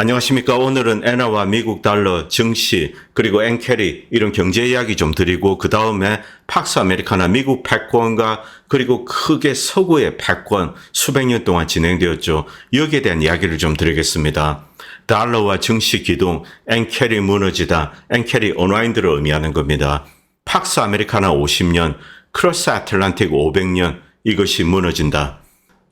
안녕하십니까. 오늘은 엔화와 미국 달러 증시 그리고 엔캐리 이런 경제 이야기 좀 드리고 그 다음에 팍스 아메리카나 미국 패권과 그리고 크게 서구의 패권 수백 년 동안 진행되었죠. 여기에 대한 이야기를 좀 드리겠습니다. 달러와 증시 기동, 엔캐리 무너지다, 엔캐리 온라인드를 의미하는 겁니다. 팍스 아메리카나 50년, 크로스 아틀란틱 500년 이것이 무너진다.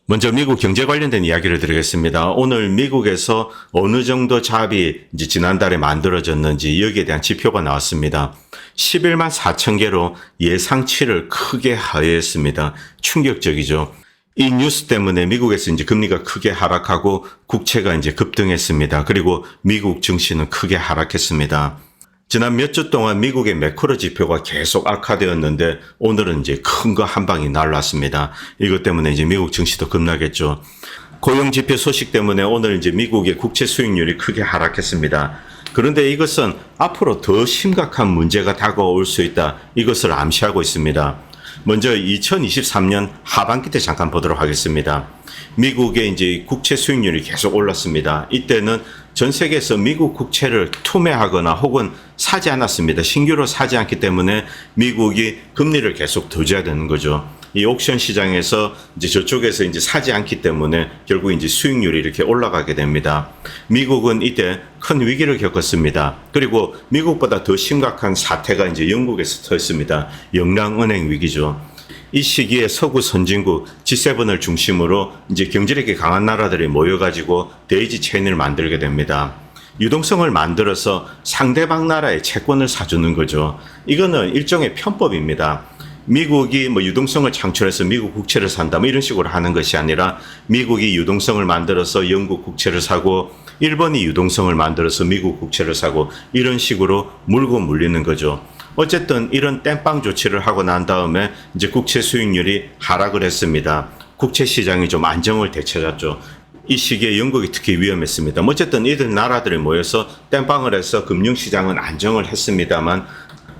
먼저 미국 경제 관련된 이야기를 드리겠습니다. 오늘 미국에서 어느 정도 잡이 이제 지난달에 만들어졌는지 여기에 대한 지표가 나왔습니다. 11만 4천 개로 예상치를 크게 하회했습니다. 충격적이죠. 이 뉴스 때문에 미국에서 이제 금리가 크게 하락하고 국채가 이제 급등했습니다. 그리고 미국 증시는 크게 하락했습니다. 지난 몇 주 동안 미국의 매크로 지표가 계속 악화되었는데 오늘은 이제 큰 거 한 방이 날랐습니다. 이것 때문에 이제 미국 증시도 급락했죠. 고용 지표 소식 때문에 오늘 이제 미국의 국채 수익률이 크게 하락했습니다. 그런데 이것은 앞으로 더 심각한 문제가 다가올 수 있다. 이것을 암시하고 있습니다. 먼저 2023년 하반기 때 잠깐 보도록 하겠습니다. 미국의 이제 국채 수익률이 계속 올랐습니다. 이때는 전 세계에서 미국 국채를 투매하거나 혹은 사지 않았습니다. 신규로 사지 않기 때문에 미국이 금리를 계속 더 줘야 되는 거죠. 이 옥션 시장에서 이제 저쪽에서 이제 사지 않기 때문에 결국 이제 수익률이 이렇게 올라가게 됩니다. 미국은 이때 큰 위기를 겪었습니다. 그리고 미국보다 더 심각한 사태가 이제 영국에서 터졌습니다. 영랑은행 위기죠. 이 시기에 서구 선진국 G7을 중심으로 이제 경제력이 강한 나라들이 모여가지고 데이지 체인을 만들게 됩니다. 유동성을 만들어서 상대방 나라의 채권을 사주는 거죠. 이거는 일종의 편법입니다. 미국이 뭐 유동성을 창출해서 미국 국채를 산다 뭐 이런 식으로 하는 것이 아니라 미국이 유동성을 만들어서 영국 국채를 사고 일본이 유동성을 만들어서 미국 국채를 사고 이런 식으로 물고 물리는 거죠. 어쨌든 이런 땜빵 조치를 하고 난 다음에 이제 국채 수익률이 하락을 했습니다. 국채 시장이 좀 안정을 되찾았죠. 이 시기에 영국이 특히 위험했습니다. 뭐 어쨌든 이들 나라들이 모여서 땜빵을 해서 금융시장은 안정을 했습니다만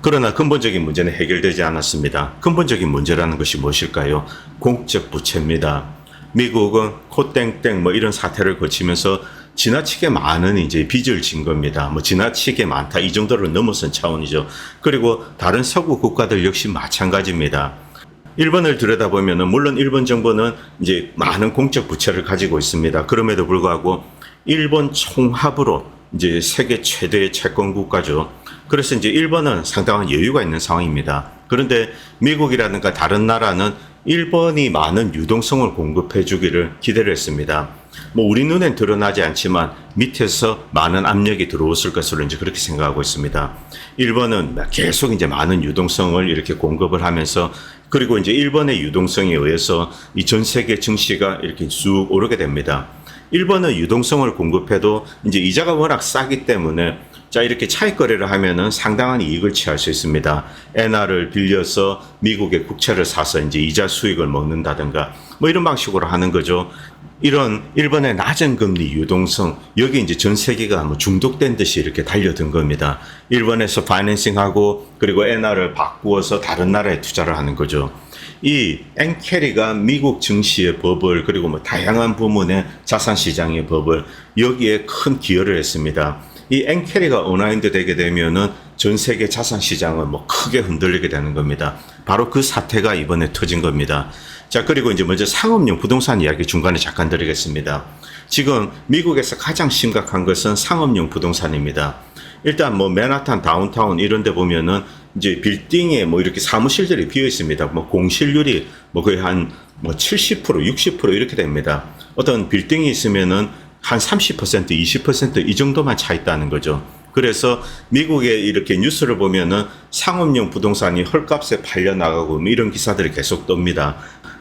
그러나 근본적인 문제는 해결되지 않았습니다. 근본적인 문제라는 것이 무엇일까요? 공적 부채입니다. 미국은 코땡땡 뭐 이런 사태를 거치면서 지나치게 많은 이제 빚을 진 겁니다. 뭐 지나치게 많다 이 정도를 넘어선 차원이죠. 그리고 다른 서구 국가들 역시 마찬가지입니다. 일본을 들여다보면은 물론 일본 정부는 이제 많은 공적 부채를 가지고 있습니다. 그럼에도 불구하고 일본 총합으로 이제 세계 최대의 채권 국가죠. 그래서 이제 일본은 상당한 여유가 있는 상황입니다. 그런데 미국이라든가 다른 나라는 일본이 많은 유동성을 공급해 주기를 기대를 했습니다. 뭐 우리 눈엔 드러나지 않지만 밑에서 많은 압력이 들어왔을 것으로 이제 그렇게 생각하고 있습니다. 일본은 계속 이제 많은 유동성을 이렇게 공급을 하면서 그리고 이제 일본의 유동성에 의해서 이 전 세계 증시가 이렇게 쑥 오르게 됩니다. 일본은 유동성을 공급해도 이제 이자가 워낙 싸기 때문에 자 이렇게 차익 거래를 하면은 상당한 이익을 취할 수 있습니다. 엔화를 빌려서 미국의 국채를 사서 이제 이자 수익을 먹는다든가 뭐 이런 방식으로 하는 거죠. 이런 일본의 낮은 금리 유동성 여기 이제 전 세계가 뭐 중독된 듯이 이렇게 달려든 겁니다. 일본에서 파이낸싱하고 그리고 엔화를 바꾸어서 다른 나라에 투자를 하는 거죠. 이 엔캐리가 미국 증시의 버블 그리고 뭐 다양한 부문의 자산 시장의 버블 여기에 큰 기여를 했습니다. 이 엔캐리가 온라인드 되게 되면은 전 세계 자산 시장은 뭐 크게 흔들리게 되는 겁니다. 바로 그 사태가 이번에 터진 겁니다. 자, 그리고 이제 먼저 상업용 부동산 이야기 중간에 잠깐 드리겠습니다. 지금 미국에서 가장 심각한 것은 상업용 부동산입니다. 일단 뭐 맨하탄 다운타운 이런 데 보면은 이제 빌딩에 뭐 이렇게 사무실들이 비어 있습니다. 뭐 공실률이 뭐 거의 한 뭐 70% 60% 이렇게 됩니다. 어떤 빌딩이 있으면은 한 30% 20%이 정도만 차 있다는 거죠. 그래서 미국에 이렇게 뉴스를 보면은 상업용 부동산이 헐값에 팔려 나가고 뭐 이런 기사들이 계속 뜹니다.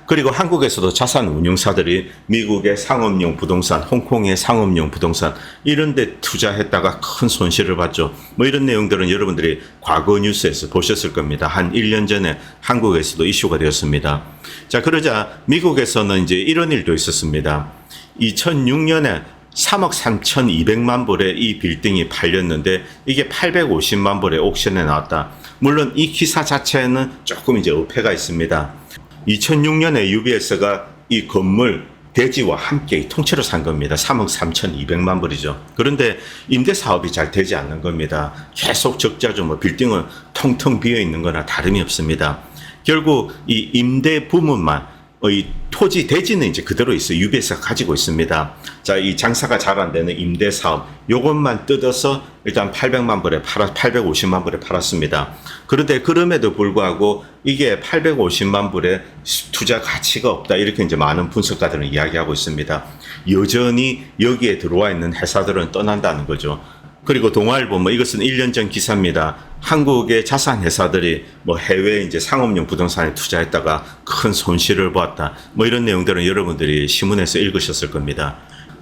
그리고 한국에서도 자산 운용사들이 미국의 상업용 부동산, 홍콩의 상업용 부동산 이런 데 투자했다가 큰 손실을 봤죠. 뭐 이런 내용들은 여러분들이 과거 뉴스에서 보셨을 겁니다. 한 1년 전에 한국에서도 이슈가 되었습니다. 자, 그러자 미국에서는 이제 이런 일도 있었습니다. 2006년에 3억 3,200만 불의 이 빌딩이 팔렸는데 이게 850만 불의 옥션에 나왔다. 물론 이 기사 자체는 조금 이제 어폐가 있습니다. 2006년에 UBS가 이 건물 대지와 함께 통째로 산 겁니다. 3억 3,200만 불이죠. 그런데 임대 사업이 잘 되지 않는 겁니다. 계속 적자죠. 뭐 빌딩은 텅텅 비어 있는 거나 다름이 없습니다. 결국 이 임대 부문만 어, 이 토지 대지는 이제 그대로 있어요. UBS가 가지고 있습니다. 자, 이 장사가 잘 안 되는 임대 사업, 요것만 뜯어서 일단 800만 불에 팔아, 850만 불에 팔았습니다. 그런데 그럼에도 불구하고 이게 850만 불에 투자 가치가 없다. 이렇게 이제 많은 분석가들은 이야기하고 있습니다. 여전히 여기에 들어와 있는 회사들은 떠난다는 거죠. 그리고 동아일보 뭐 이것은 1년 전 기사입니다. 한국의 자산 회사들이 뭐 해외 이제 상업용 부동산에 투자했다가 큰 손실을 보았다. 뭐 이런 내용들은 여러분들이 신문에서 읽으셨을 겁니다.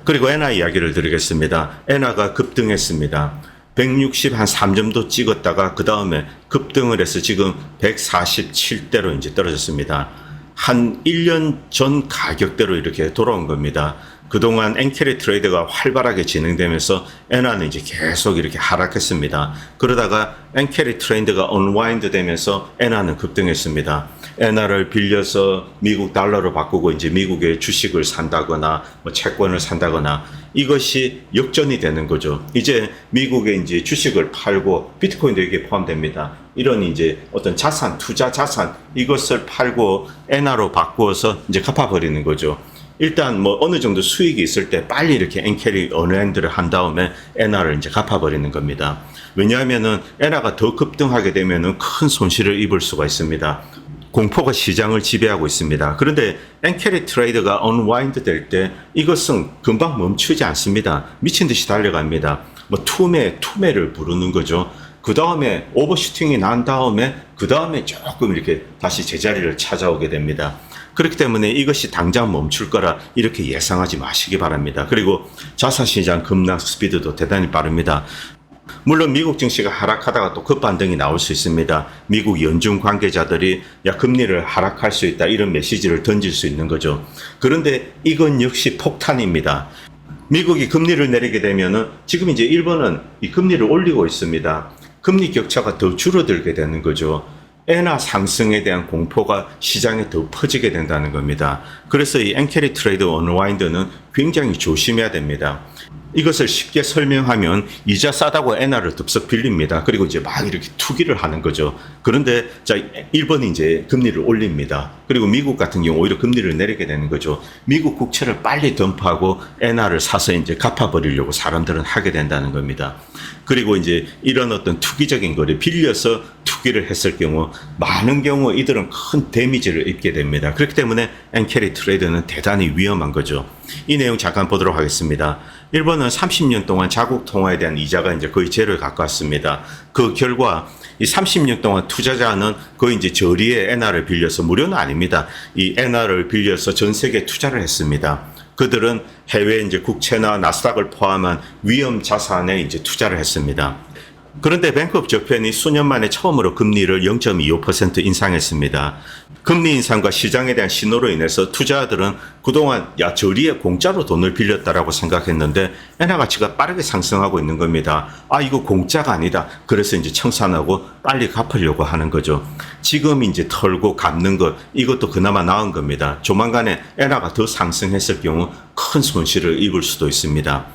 그리고 엔화 이야기를 드리겠습니다. 엔화가 급등했습니다. 160 한 3점도 찍었다가 그 다음에 급등을 해서 지금 147대로 이제 떨어졌습니다. 한 1년 전 가격대로 이렇게 돌아온 겁니다. 그동안 엔캐리 트레이드가 활발하게 진행되면서 엔화는 이제 계속 이렇게 하락했습니다. 그러다가 엔캐리 트렌드가 언와인드 되면서 엔화는 급등했습니다. 엔화를 빌려서 미국 달러로 바꾸고 이제 미국의 주식을 산다거나 뭐 채권을 산다거나 이것이 역전이 되는 거죠. 이제 미국의 이제 주식을 팔고 비트코인도 여기에 포함됩니다. 이런 이제 어떤 자산, 투자 자산 이것을 팔고 엔화로 바꾸어서 이제 갚아버리는 거죠. 일단 뭐 어느 정도 수익이 있을 때 빨리 이렇게 엔캐리 언핸드를 한 다음에 엔화를 이제 갚아버리는 겁니다. 왜냐하면은 엔화가 더 급등하게 되면은 큰 손실을 입을 수가 있습니다. 공포가 시장을 지배하고 있습니다. 그런데 엔캐리 트레이드가 언와인드 될 때 이것은 금방 멈추지 않습니다. 미친 듯이 달려갑니다. 뭐 투매, 투매를 부르는 거죠. 그 다음에 오버슈팅이 난 다음에 그 다음에 조금 이렇게 다시 제자리를 찾아오게 됩니다. 그렇기 때문에 이것이 당장 멈출 거라 이렇게 예상하지 마시기 바랍니다. 그리고 자산시장 급락 스피드도 대단히 빠릅니다. 물론 미국 증시가 하락하다가 또 급반등이 나올 수 있습니다. 미국 연준 관계자들이 야 금리를 하락할 수 있다 이런 메시지를 던질 수 있는 거죠. 그런데 이건 역시 폭탄입니다. 미국이 금리를 내리게 되면은 지금 이제 일본은 이 금리를 올리고 있습니다. 금리 격차가 더 줄어들게 되는 거죠. 엔화 상승에 대한 공포가 시장에 더 퍼지게 된다는 겁니다. 그래서 이 엔캐리 트레이드 언와인드는 굉장히 조심해야 됩니다. 이것을 쉽게 설명하면 이자 싸다고 엔화를 덥석 빌립니다. 그리고 이제 막 이렇게 투기를 하는 거죠. 그런데 자 일본이 이제 금리를 올립니다. 그리고 미국 같은 경우 오히려 금리를 내리게 되는 거죠. 미국 국채를 빨리 덤프하고 엔화를 사서 이제 갚아버리려고 사람들은 하게 된다는 겁니다. 그리고 이제 이런 어떤 투기적인 거를 빌려서 투기를 했을 경우 많은 경우 이들은 큰 데미지를 입게 됩니다. 그렇기 때문에 엔캐리 트레이드는 대단히 위험한 거죠. 이 내용 잠깐 보도록 하겠습니다. 일본은 30년 동안 자국 통화에 대한 이자가 이제 거의 제로에 가까웠습니다. 그 결과 이 30년 동안 투자자는 거의 이제 저리에 엔화를 빌려서 무료는 아닙니다. 이 엔화를 빌려서 전 세계에 투자를 했습니다. 그들은 해외 이제 국채나 나스닥을 포함한 위험 자산에 이제 투자를 했습니다. 그런데 뱅크업 저편이 수년 만에 처음으로 금리를 0.25% 인상했습니다. 금리 인상과 시장에 대한 신호로 인해서 투자자들은 그동안 야 저리에 공짜로 돈을 빌렸다라고 생각했는데 엔화 가치가 빠르게 상승하고 있는 겁니다. 아 이거 공짜가 아니다. 그래서 이제 청산하고 빨리 갚으려고 하는 거죠. 지금 이제 털고 갚는 것 이것도 그나마 나은 겁니다. 조만간에 엔화가 더 상승했을 경우 큰 손실을 입을 수도 있습니다.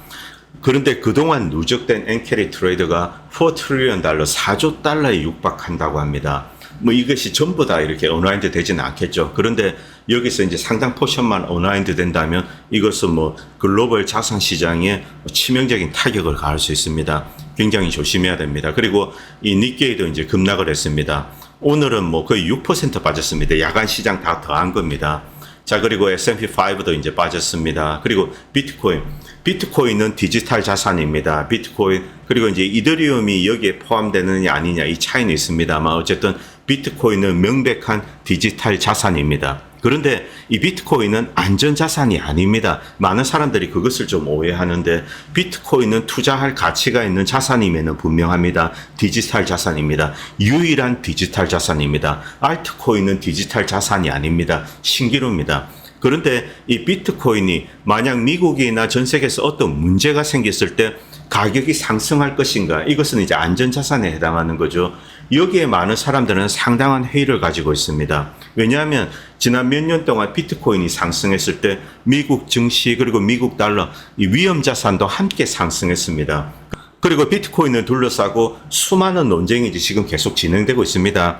그런데 그동안 누적된 엔캐리 트레이드가 4 트리리언 달러, 4조 달러에 육박한다고 합니다. 뭐 이것이 전부 다 이렇게 언라인드 되지는 않겠죠. 그런데 여기서 이제 상당 포션만 언라인드 된다면 이것은 뭐 글로벌 자산 시장에 치명적인 타격을 가할 수 있습니다. 굉장히 조심해야 됩니다. 그리고 이 니케이도 이제 급락을 했습니다. 오늘은 뭐 거의 6% 빠졌습니다. 야간 시장 다 더한 겁니다. 자, 그리고 S&P 5도 이제 빠졌습니다. 그리고 비트코인. 비트코인은 디지털 자산입니다. 비트코인, 그리고 이제 이더리움이 여기에 포함되느냐 아니냐 이 차이는 있습니다만 어쨌든 비트코인은 명백한 디지털 자산입니다. 그런데 이 비트코인은 안전 자산이 아닙니다. 많은 사람들이 그것을 좀 오해하는데 비트코인은 투자할 가치가 있는 자산임에는 분명합니다. 디지털 자산입니다. 유일한 디지털 자산입니다. 알트코인은 디지털 자산이 아닙니다. 신기루입니다. 그런데 이 비트코인이 만약 미국이나 전 세계에서 어떤 문제가 생겼을 때 가격이 상승할 것인가? 이것은 이제 안전자산에 해당하는 거죠. 여기에 많은 사람들은 상당한 회의를 가지고 있습니다. 왜냐하면 지난 몇 년 동안 비트코인이 상승했을 때 미국 증시 그리고 미국 달러 이 위험 자산도 함께 상승했습니다. 그리고 비트코인을 둘러싸고 수많은 논쟁이 지금 계속 진행되고 있습니다.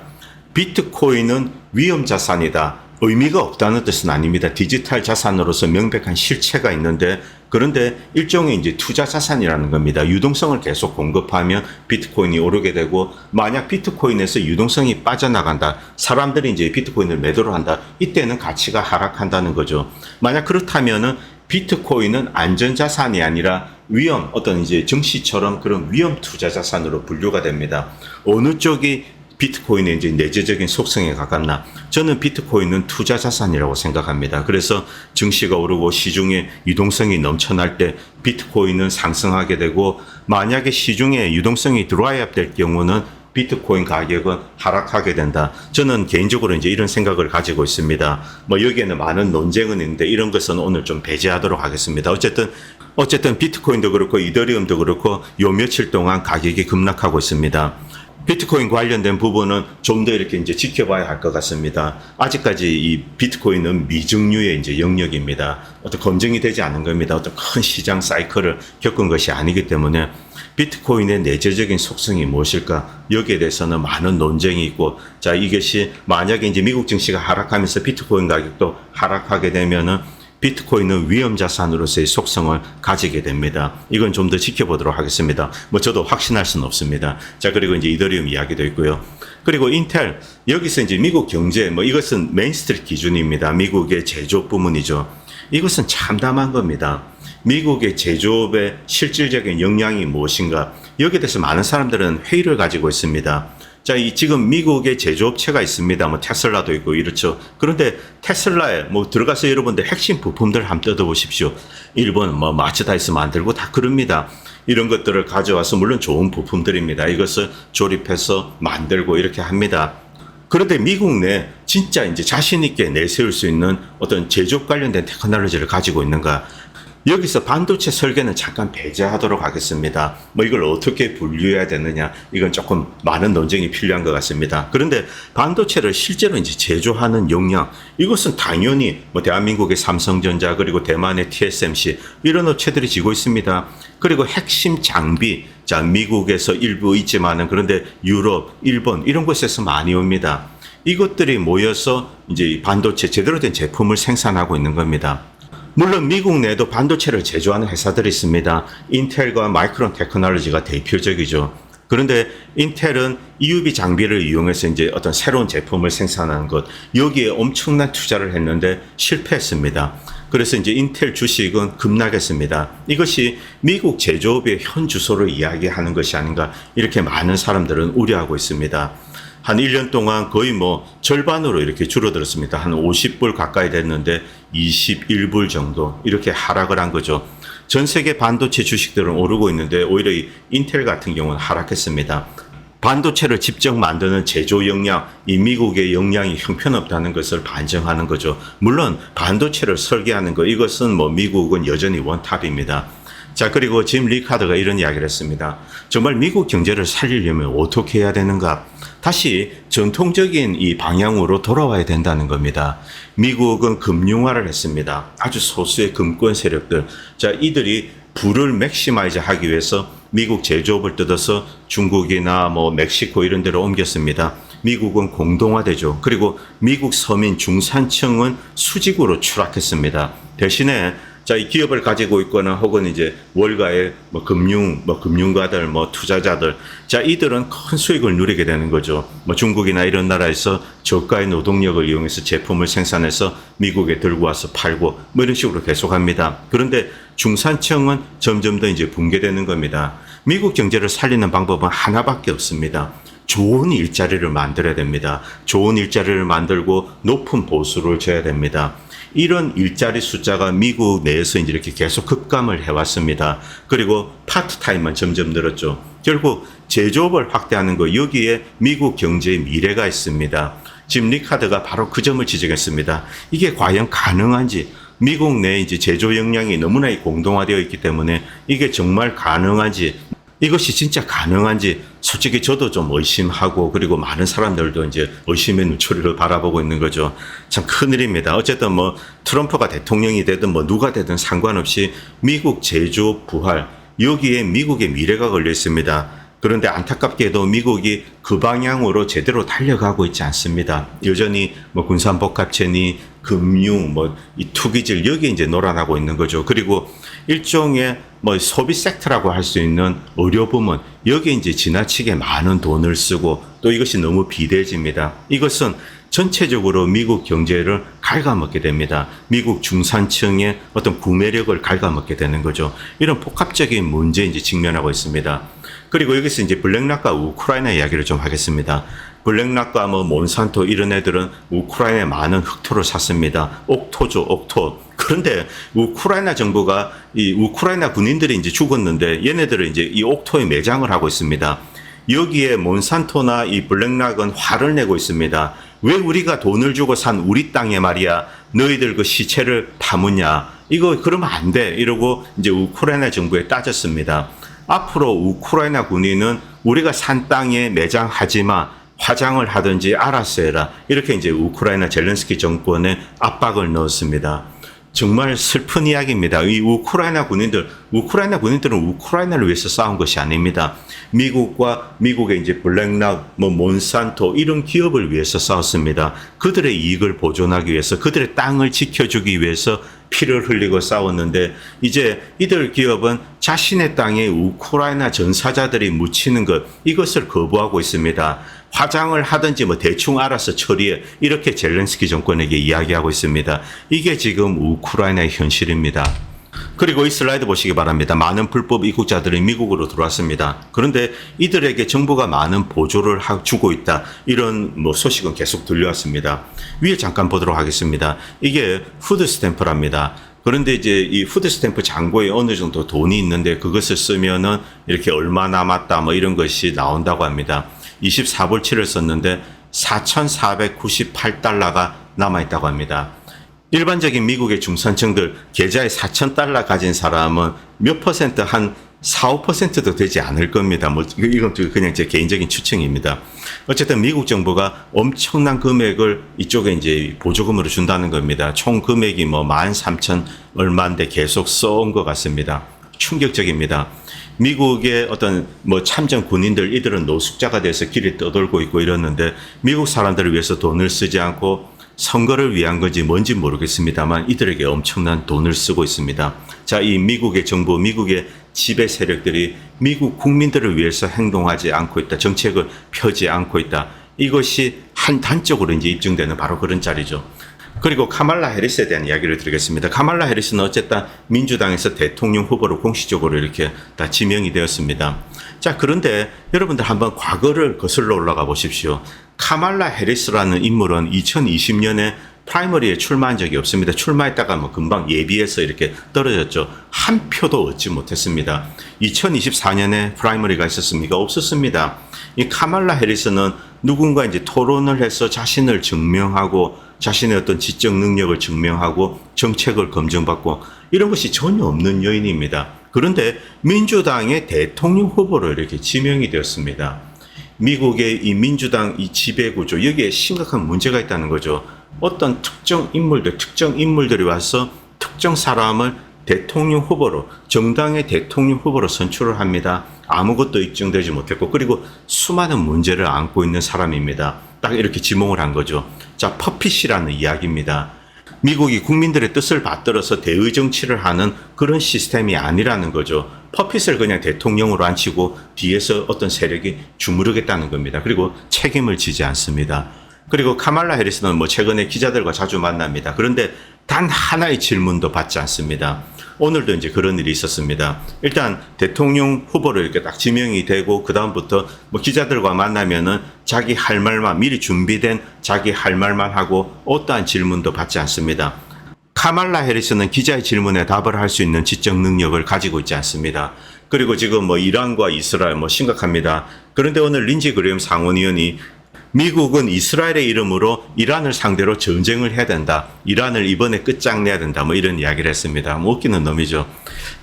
비트코인은 위험 자산이다. 의미가 없다는 뜻은 아닙니다. 디지털 자산으로서 명백한 실체가 있는데 그런데 일종의 이제 투자 자산이라는 겁니다. 유동성을 계속 공급하면 비트코인이 오르게 되고 만약 비트코인에서 유동성이 빠져나간다. 사람들이 이제 비트코인을 매도를 한다. 이때는 가치가 하락한다는 거죠. 만약 그렇다면은 비트코인은 안전 자산이 아니라 위험 어떤 이제 증시처럼 그런 위험 투자 자산으로 분류가 됩니다. 어느 쪽이 비트코인의 이제 내재적인 속성에 가깝나 저는 비트코인은 투자 자산이라고 생각합니다. 그래서 증시가 오르고 시중에 유동성이 넘쳐날 때 비트코인은 상승하게 되고 만약에 시중에 유동성이 드라이업 될 경우는 비트코인 가격은 하락하게 된다. 저는 개인적으로 이제 이런 생각을 가지고 있습니다. 뭐 여기에는 많은 논쟁은 있는데 이런 것은 오늘 좀 배제하도록 하겠습니다. 어쨌든 어쨌든 비트코인도 그렇고 이더리움도 그렇고 요 며칠 동안 가격이 급락하고 있습니다. 비트코인 관련된 부분은 좀 더 이렇게 이제 지켜봐야 할 것 같습니다. 아직까지 이 비트코인은 미증류의 이제 영역입니다. 어떤 검증이 되지 않은 겁니다. 어떤 큰 시장 사이클을 겪은 것이 아니기 때문에 비트코인의 내재적인 속성이 무엇일까? 여기에 대해서는 많은 논쟁이 있고, 자, 이것이 만약에 이제 미국 증시가 하락하면서 비트코인 가격도 하락하게 되면은 비트코인은 위험 자산으로서의 속성을 가지게 됩니다. 이건 좀 더 지켜보도록 하겠습니다. 뭐 저도 확신할 수는 없습니다. 자, 그리고 이제 이더리움 이야기도 있고요. 그리고 인텔, 여기서 이제 미국 경제, 뭐 이것은 메인스트리트 기준입니다. 미국의 제조업 부문이죠. 이것은 참담한 겁니다. 미국의 제조업의 실질적인 역량이 무엇인가? 여기에 대해서 많은 사람들은 회의를 가지고 있습니다. 자, 이 지금 미국의 제조업체가 있습니다. 뭐 테슬라도 있고 이렇죠. 그런데 테슬라에 뭐 들어가서 여러분들 핵심 부품들 한번 뜯어보십시오. 일본 뭐 마츠다이스 만들고 다 그럽니다. 이런 것들을 가져와서 물론 좋은 부품들입니다. 이것을 조립해서 만들고 이렇게 합니다. 그런데 미국 내 진짜 이제 자신 있게 내세울 수 있는 어떤 제조업 관련된 테크놀로지를 가지고 있는가? 여기서 반도체 설계는 잠깐 배제하도록 하겠습니다. 뭐 이걸 어떻게 분류해야 되느냐 이건 조금 많은 논쟁이 필요한 것 같습니다. 그런데 반도체를 실제로 이제 제조하는 역량 이것은 당연히 뭐 대한민국의 삼성전자 그리고 대만의 TSMC 이런 업체들이 지고 있습니다. 그리고 핵심 장비 자 미국에서 일부 있지만은 그런데 유럽, 일본 이런 곳에서 많이 옵니다. 이것들이 모여서 이제 이 반도체 제대로 된 제품을 생산하고 있는 겁니다. 물론 미국 내에도 반도체를 제조하는 회사들이 있습니다. 인텔과 마이크론 테크놀로지가 대표적이죠. 그런데 인텔은 EUV 장비를 이용해서 이제 어떤 새로운 제품을 생산하는 것, 여기에 엄청난 투자를 했는데 실패했습니다. 그래서 이제 인텔 주식은 급락했습니다. 이것이 미국 제조업의 현 주소를 이야기하는 것이 아닌가, 이렇게 많은 사람들은 우려하고 있습니다. 한 1년 동안 거의 뭐 절반으로 이렇게 줄어들었습니다. 한 50불 가까이 됐는데 21불 정도 이렇게 하락을 한 거죠. 전 세계 반도체 주식들은 오르고 있는데 오히려 이 인텔 같은 경우는 하락했습니다. 반도체를 직접 만드는 제조 역량, 이 미국의 역량이 형편없다는 것을 반증하는 거죠. 물론 반도체를 설계하는 거 이것은 뭐 미국은 여전히 원탑입니다. 자, 그리고 짐 리카드가 이런 이야기를 했습니다. 정말 미국 경제를 살리려면 어떻게 해야 되는가? 다시 전통적인 이 방향으로 돌아와야 된다는 겁니다. 미국은 금융화를 했습니다. 아주 소수의 금권 세력들. 자, 이들이 부를 맥시마이즈 하기 위해서 미국 제조업을 뜯어서 중국이나 뭐 멕시코 이런 데로 옮겼습니다. 미국은 공동화되죠. 그리고 미국 서민 중산층은 수직으로 추락했습니다. 대신에 자, 이 기업을 가지고 있거나 혹은 이제 월가의 뭐 금융, 뭐 금융가들, 뭐 투자자들. 자, 이들은 큰 수익을 누리게 되는 거죠. 뭐 중국이나 이런 나라에서 저가의 노동력을 이용해서 제품을 생산해서 미국에 들고 와서 팔고 뭐 이런 식으로 계속합니다. 그런데 중산층은 점점 더 이제 붕괴되는 겁니다. 미국 경제를 살리는 방법은 하나밖에 없습니다. 좋은 일자리를 만들어야 됩니다. 좋은 일자리를 만들고 높은 보수를 줘야 됩니다. 이런 일자리 숫자가 미국 내에서 이제 이렇게 계속 급감을 해왔습니다. 그리고 파트타임만 점점 늘었죠. 결국 제조업을 확대하는 거 여기에 미국 경제의 미래가 있습니다. 짐 리카드가 바로 그 점을 지적했습니다. 이게 과연 가능한지 미국 내 이제 제조 역량이 너무나 공동화되어 있기 때문에 이게 정말 가능한지 이것이 진짜 가능한지 솔직히 저도 좀 의심하고 그리고 많은 사람들도 이제 의심의 눈초리를 바라보고 있는 거죠. 참 큰일입니다. 어쨌든 뭐 트럼프가 대통령이 되든 뭐 누가 되든 상관없이 미국 제조 부활 여기에 미국의 미래가 걸려 있습니다. 그런데 안타깝게도 미국이 그 방향으로 제대로 달려가고 있지 않습니다. 여전히 뭐 군산복합체니 금융 뭐 이 투기질 여기에 이제 놀아나고 있는 거죠. 그리고 일종의 뭐 소비 섹터라고 할 수 있는 의료 부문 여기에 이제 지나치게 많은 돈을 쓰고 또 이것이 너무 비대해집니다. 이것은 전체적으로 미국 경제를 갉아먹게 됩니다. 미국 중산층의 어떤 구매력을 갉아먹게 되는 거죠. 이런 복합적인 문제에 이제 직면하고 있습니다. 그리고 여기서 이제 블랙락과 우크라이나 이야기를 좀 하겠습니다. 블랙락과 뭐 몬산토 이런 애들은 우크라이나에 많은 흑토를 샀습니다. 옥토죠, 옥토. 그런데 우크라이나 정부가 이 우크라이나 군인들이 이제 죽었는데 얘네들은 이제 이 옥토에 매장을 하고 있습니다. 여기에 몬산토나 이 블랙락은 화를 내고 있습니다. 왜 우리가 돈을 주고 산 우리 땅에 말이야 너희들 그 시체를 파묻냐 이거 그러면 안 돼 이러고 이제 우크라이나 정부에 따졌습니다. 앞으로 우크라이나 군인은 우리가 산 땅에 매장하지 마 화장을 하든지 알아서 해라 이렇게 이제 우크라이나 젤렌스키 정권에 압박을 넣었습니다. 정말 슬픈 이야기입니다. 이 우크라이나 군인들, 우크라이나 군인들은 우크라이나를 위해서 싸운 것이 아닙니다. 미국과 미국의 이제 블랙락, 뭐 몬산토 이런 기업을 위해서 싸웠습니다. 그들의 이익을 보존하기 위해서, 그들의 땅을 지켜주기 위해서 피를 흘리고 싸웠는데 이제 이들 기업은 자신의 땅에 우크라이나 전사자들이 묻히는 것 이것을 거부하고 있습니다. 화장을 하든지 뭐 대충 알아서 처리해 이렇게 젤렌스키 정권에게 이야기하고 있습니다. 이게 지금 우크라이나의 현실입니다. 그리고 이 슬라이드 보시기 바랍니다. 많은 불법 입국자들이 미국으로 들어왔습니다. 그런데 이들에게 정부가 많은 보조를 하- 주고 있다. 이런 뭐 소식은 계속 들려왔습니다. 위에 잠깐 보도록 하겠습니다. 이게 푸드 스탬프랍니다. 그런데 이제 이 푸드 스탬프 잔고에 어느 정도 돈이 있는데 그것을 쓰면은 이렇게 얼마 남았다 뭐 이런 것이 나온다고 합니다. 24불치를 썼는데 4,498달러가 남아있다고 합니다. 일반적인 미국의 중산층들 계좌에 4천 달러 가진 사람은 몇 퍼센트 한 4, 5%도 되지 않을 겁니다. 뭐 이건 그냥 제 개인적인 추측입니다. 어쨌든 미국 정부가 엄청난 금액을 이쪽에 이제 보조금으로 준다는 겁니다. 총 금액이 뭐 13,000 얼마인데 계속 써온 것 같습니다. 충격적입니다. 미국의 어떤 뭐 참전 군인들 이들은 노숙자가 돼서 길에 떠돌고 있고 이러는데 미국 사람들을 위해서 돈을 쓰지 않고 선거를 위한 건지 뭔지 모르겠습니다만 이들에게 엄청난 돈을 쓰고 있습니다. 자, 이 미국의 정부, 미국의 지배 세력들이 미국 국민들을 위해서 행동하지 않고 있다. 정책을 펴지 않고 있다. 이것이 한 단적으로 이제 입증되는 바로 그런 자리죠. 그리고 카말라 해리스에 대한 이야기를 드리겠습니다. 카말라 해리스는 어쨌든 민주당에서 대통령 후보로 공식적으로 이렇게 다 지명이 되었습니다. 자, 그런데 여러분들 한번 과거를 거슬러 올라가 보십시오. 카말라 해리스라는 인물은 2020년에 프라이머리에 출마한 적이 없습니다. 출마했다가 뭐 금방 예비해서 이렇게 떨어졌죠. 한 표도 얻지 못했습니다. 2024년에 프라이머리가 있었습니까? 없었습니다. 이 카말라 해리스는 누군가 이제 토론을 해서 자신을 증명하고 자신의 어떤 지적 능력을 증명하고 정책을 검증받고 이런 것이 전혀 없는 여인입니다. 그런데 민주당의 대통령 후보로 이렇게 지명이 되었습니다. 미국의 이 민주당 이 지배 구조 여기에 심각한 문제가 있다는 거죠. 어떤 특정 인물들, 특정 인물들이 와서 특정 사람을 대통령 후보로 정당의 대통령 후보로 선출을 합니다. 아무것도 입증되지 못했고 그리고 수많은 문제를 안고 있는 사람입니다. 딱 이렇게 지목을 한 거죠. 자, 퍼핏이라는 이야기입니다. 미국이 국민들의 뜻을 받들어서 대의 정치를 하는 그런 시스템이 아니라는 거죠. 퍼핏을 그냥 대통령으로 앉히고 뒤에서 어떤 세력이 주무르겠다는 겁니다. 그리고 책임을 지지 않습니다. 그리고 카말라 해리스는 뭐 최근에 기자들과 자주 만납니다. 그런데 단 하나의 질문도 받지 않습니다. 오늘도 이제 그런 일이 있었습니다. 일단 대통령 후보로 이렇게 딱 지명이 되고 그 다음부터 뭐 기자들과 만나면은 자기 할 말만 미리 준비된 자기 할 말만 하고 어떠한 질문도 받지 않습니다. 카말라 해리스는 기자의 질문에 답을 할 수 있는 지적 능력을 가지고 있지 않습니다. 그리고 지금 뭐 이란과 이스라엘 뭐 심각합니다. 그런데 오늘 린지 그레엄 상원의원이 미국은 이스라엘의 이름으로 이란을 상대로 전쟁을 해야 된다. 이란을 이번에 끝장내야 된다. 뭐 이런 이야기를 했습니다. 뭐 웃기는 놈이죠.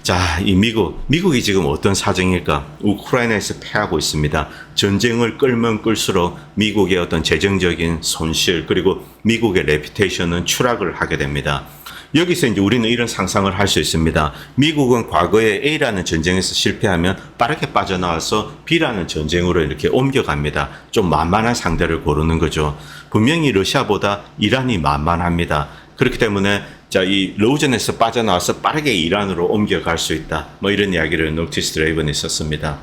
자, 이 미국, 미국이 지금 어떤 사정일까? 우크라이나에서 패하고 있습니다. 전쟁을 끌면 끌수록 미국의 어떤 재정적인 손실, 그리고 미국의 레피테이션은 추락을 하게 됩니다. 여기서 이제 우리는 이런 상상을 할 수 있습니다. 미국은 과거에 A라는 전쟁에서 실패하면 빠르게 빠져나와서 B라는 전쟁으로 이렇게 옮겨갑니다. 좀 만만한 상대를 고르는 거죠. 분명히 러시아보다 이란이 만만합니다. 그렇기 때문에 자, 이 로젠에서 빠져나와서 빠르게 이란으로 옮겨갈 수 있다. 뭐 이런 이야기를 노티스 드레이븐이 썼습니다.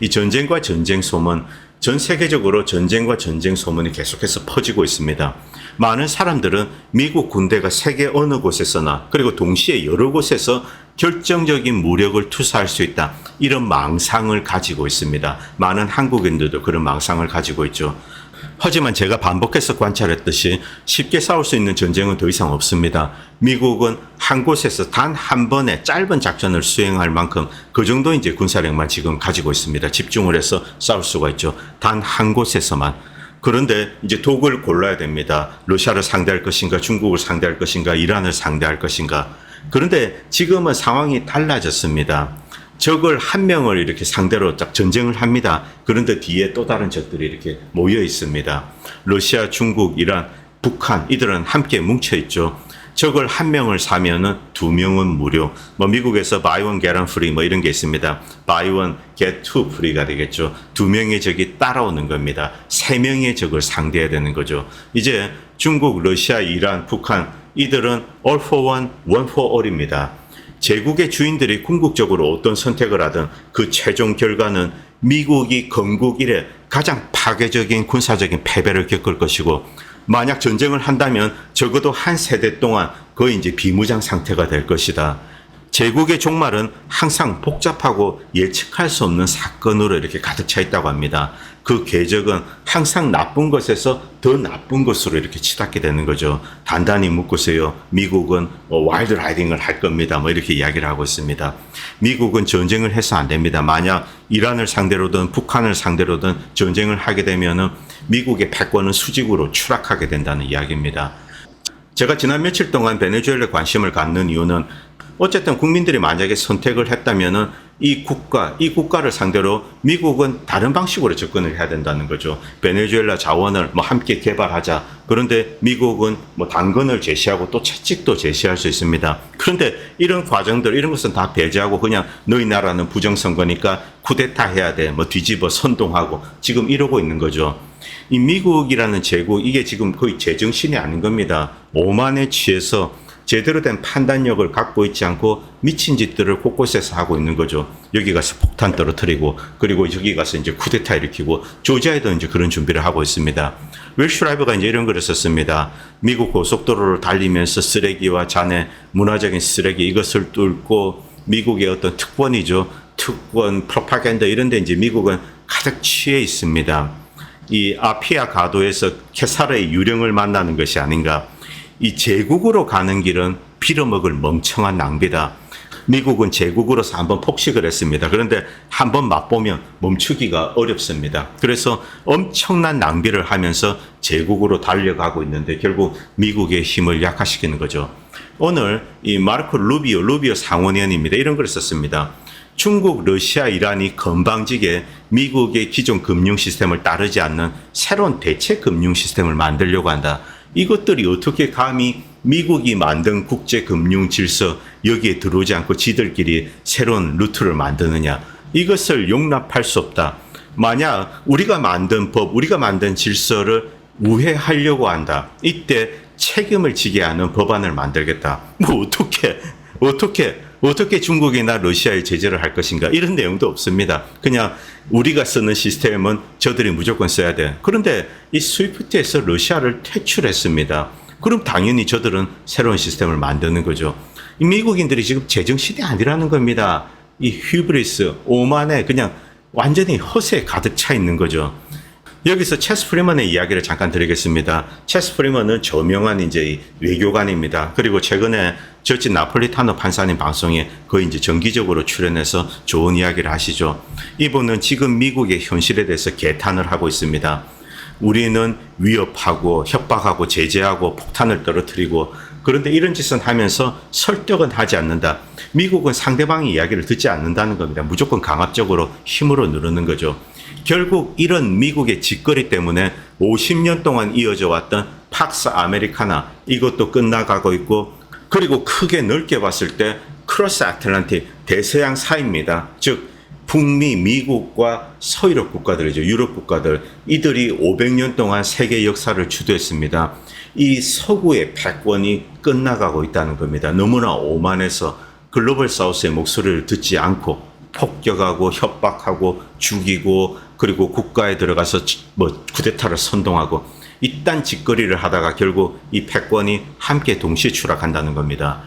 이 전쟁과 전쟁 소문, 전 세계적으로 전쟁과 전쟁 소문이 계속해서 퍼지고 있습니다. 많은 사람들은 미국 군대가 세계 어느 곳에서나 그리고 동시에 여러 곳에서 결정적인 무력을 투사할 수 있다. 이런 망상을 가지고 있습니다. 많은 한국인들도 그런 망상을 가지고 있죠. 하지만 제가 반복해서 관찰했듯이 쉽게 싸울 수 있는 전쟁은 더 이상 없습니다. 미국은 한 곳에서 단 한 번의 짧은 작전을 수행할 만큼 그 정도 이제 군사력만 지금 가지고 있습니다. 집중을 해서 싸울 수가 있죠. 단 한 곳에서만. 그런데 이제 독을 골라야 됩니다. 러시아를 상대할 것인가, 중국을 상대할 것인가, 이란을 상대할 것인가. 그런데 지금은 상황이 달라졌습니다. 적을 한 명을 이렇게 상대로 딱 전쟁을 합니다. 그런데 뒤에 또 다른 적들이 이렇게 모여 있습니다. 러시아, 중국, 이란, 북한 이들은 함께 뭉쳐 있죠. 적을 한 명을 사면은 두 명은 무료. 뭐 미국에서 buy one get one free 뭐 이런 게 있습니다. buy one get two free가 되겠죠. 두 명의 적이 따라오는 겁니다. 세 명의 적을 상대해야 되는 거죠. 이제 중국, 러시아, 이란, 북한 이들은 all for one, one for all입니다. 제국의 주인들이 궁극적으로 어떤 선택을 하든 그 최종 결과는 미국이 건국 이래 가장 파괴적인 군사적인 패배를 겪을 것이고 만약 전쟁을 한다면 적어도 한 세대 동안 거의 이제 비무장 상태가 될 것이다. 제국의 종말은 항상 복잡하고 예측할 수 없는 사건으로 이렇게 가득 차 있다고 합니다. 그 궤적은 항상 나쁜 것에서 더 나쁜 것으로 이렇게 치닫게 되는 거죠. 단단히 묶으세요. 미국은 뭐 와일드 라이딩을 할 겁니다. 뭐 이렇게 이야기를 하고 있습니다. 미국은 전쟁을 해서 안 됩니다. 만약 이란을 상대로든 북한을 상대로든 전쟁을 하게 되면은 미국의 패권은 수직으로 추락하게 된다는 이야기입니다. 제가 지난 며칠 동안 베네수엘에 관심을 갖는 이유는 어쨌든 국민들이 만약에 선택을 했다면은 이 국가, 이 국가를 상대로 미국은 다른 방식으로 접근을 해야 된다는 거죠. 베네수엘라 자원을 뭐 함께 개발하자. 그런데 미국은 뭐 당근을 제시하고 또 채찍도 제시할 수 있습니다. 그런데 이런 과정들, 이런 것은 다 배제하고 그냥 너희 나라는 부정선거니까 쿠데타 해야 돼. 뭐 뒤집어 선동하고 지금 이러고 있는 거죠. 이 미국이라는 제국, 이게 지금 거의 제정신이 아닌 겁니다. 오만에 취해서 제대로 된 판단력을 갖고 있지 않고 미친 짓들을 곳곳에서 하고 있는 거죠. 여기 가서 폭탄 떨어뜨리고 그리고 여기 가서 이제 쿠데타 일으키고 조지아에도 이제 그런 준비를 하고 있습니다. 웰슈라이버가 이제 이런 글을 썼습니다. 미국 고속도로를 달리면서 쓰레기와 잔해 문화적인 쓰레기 이것을 뚫고 미국의 어떤 특권이죠. 특권, 프로파간다 이런 데 이제 미국은 가득 취해 있습니다. 이 아피아 가도에서 케사르의 유령을 만나는 것이 아닌가. 이 제국으로 가는 길은 빌어먹을 멍청한 낭비다. 미국은 제국으로서 한번 폭식을 했습니다. 그런데 한번 맛보면 멈추기가 어렵습니다. 그래서 엄청난 낭비를 하면서 제국으로 달려가고 있는데 결국 미국의 힘을 약화시키는 거죠. 오늘 이 마르코 루비오, 루비오 상원의원입니다. 이런 글을 썼습니다. 중국, 러시아, 이란이 건방지게 미국의 기존 금융 시스템을 따르지 않는 새로운 대체 금융 시스템을 만들려고 한다. 이것들이 어떻게 감히 미국이 만든 국제 금융 질서 여기에 들어오지 않고 지들끼리 새로운 루트를 만드느냐. 이것을 용납할 수 없다. 만약 우리가 만든 법, 우리가 만든 질서를 우회하려고 한다. 이때 책임을 지게 하는 법안을 만들겠다. 뭐 어떻게 어떻게 어떻게 중국이나 러시아에 제재를 할 것인가 이런 내용도 없습니다. 그냥 우리가 쓰는 시스템은 저들이 무조건 써야 돼. 그런데 이 스위프트에서 러시아를 퇴출했습니다. 그럼 당연히 저들은 새로운 시스템을 만드는 거죠. 이 미국인들이 지금 제정신이 아니라는 겁니다. 이 휴브리스, 오만에 그냥 완전히 허세에 가득 차 있는 거죠. 여기서 체스 프리먼의 이야기를 잠깐 드리겠습니다. 체스 프리먼은 저명한 이제 외교관입니다. 그리고 최근에 저치 나폴리타노 판사님 방송에 거의 이제 정기적으로 출연해서 좋은 이야기를 하시죠. 이분은 지금 미국의 현실에 대해서 개탄을 하고 있습니다. 우리는 위협하고 협박하고 제재하고 폭탄을 떨어뜨리고 그런데 이런 짓은 하면서 설득은 하지 않는다. 미국은 상대방의 이야기를 듣지 않는다는 겁니다. 무조건 강압적으로 힘으로 누르는 거죠. 결국 이런 미국의 짓거리 때문에 50년 동안 이어져 왔던 팍스 아메리카나 이것도 끝나가고 있고 그리고 크게 넓게 봤을 때 크로스 아틀란틱 대서양 사이입니다. 즉 북미 미국과 서유럽 국가들이죠. 유럽 국가들 이들이 500년 동안 세계 역사를 주도했습니다. 이 서구의 패권이 끝나가고 있다는 겁니다. 너무나 오만해서 글로벌 사우스의 목소리를 듣지 않고 폭격하고 협박하고 죽이고 그리고 국가에 들어가서 지- 뭐 쿠데타를 선동하고 이딴 짓거리를 하다가 결국 이 패권이 함께 동시에 추락한다는 겁니다.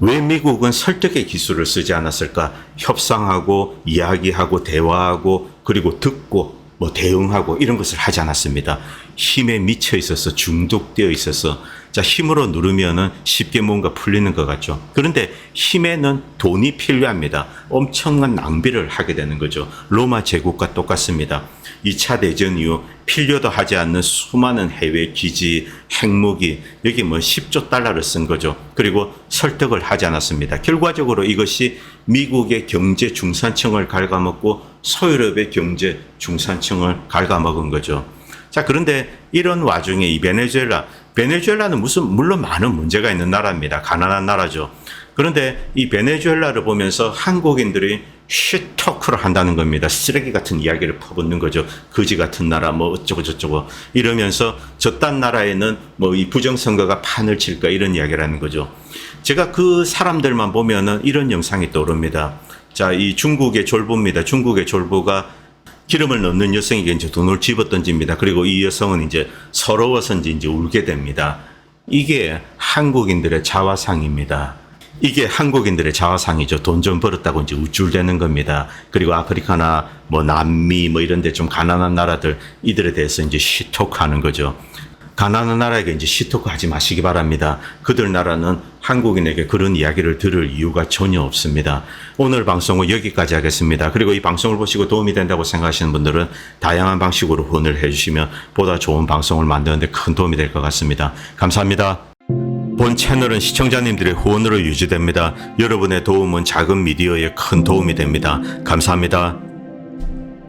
왜 미국은 설득의 기술을 쓰지 않았을까? 협상하고 이야기하고 대화하고 그리고 듣고 뭐 대응하고 이런 것을 하지 않았습니다. 힘에 미쳐 있어서 중독되어 있어서 자 힘으로 누르면은 쉽게 뭔가 풀리는 것 같죠. 그런데 힘에는 돈이 필요합니다. 엄청난 낭비를 하게 되는 거죠. 로마 제국과 똑같습니다. 2차 대전 이후 필요도 하지 않는 수많은 해외 기지, 핵무기, 여기 뭐 10조 달러를 쓴 거죠. 그리고 설득을 하지 않았습니다. 결과적으로 이것이 미국의 경제 중산층을 갉아먹고 서유럽의 경제 중산층을 갉아먹은 거죠. 자, 그런데 이런 와중에 이 베네수엘라, 베네수엘라는 무슨, 물론 많은 문제가 있는 나라입니다. 가난한 나라죠. 그런데 이 베네수엘라를 보면서 한국인들이 슈토크를 한다는 겁니다. 쓰레기 같은 이야기를 퍼붓는 거죠. 거지 같은 나라, 뭐 어쩌고 저쩌고 이러면서 저딴 나라에는 뭐 이 부정선거가 판을 칠까 이런 이야기를 하는 거죠. 제가 그 사람들만 보면은 이런 영상이 떠오릅니다. 자, 이 중국의 졸부입니다. 중국의 졸부가 기름을 넣는 여성에게 이제 돈을 집어 던집니다. 그리고 이 여성은 이제 서러워서인지 이제 울게 됩니다. 이게 한국인들의 자화상입니다. 이게 한국인들의 자화상이죠. 돈 좀 벌었다고 이제 우쭐대는 겁니다. 그리고 아프리카나 뭐 남미 뭐 이런 데 좀 가난한 나라들 이들에 대해서 이제 시톡하는 거죠. 가난한 나라에게 이제 시토크 하지 마시기 바랍니다. 그들 나라는 한국인에게 그런 이야기를 들을 이유가 전혀 없습니다. 오늘 방송은 여기까지 하겠습니다. 그리고 이 방송을 보시고 도움이 된다고 생각하시는 분들은 다양한 방식으로 후원을 해주시면 보다 좋은 방송을 만드는데 큰 도움이 될 것 같습니다. 감사합니다. 본 채널은 시청자님들의 후원으로 유지됩니다. 여러분의 도움은 작은 미디어에 큰 도움이 됩니다. 감사합니다.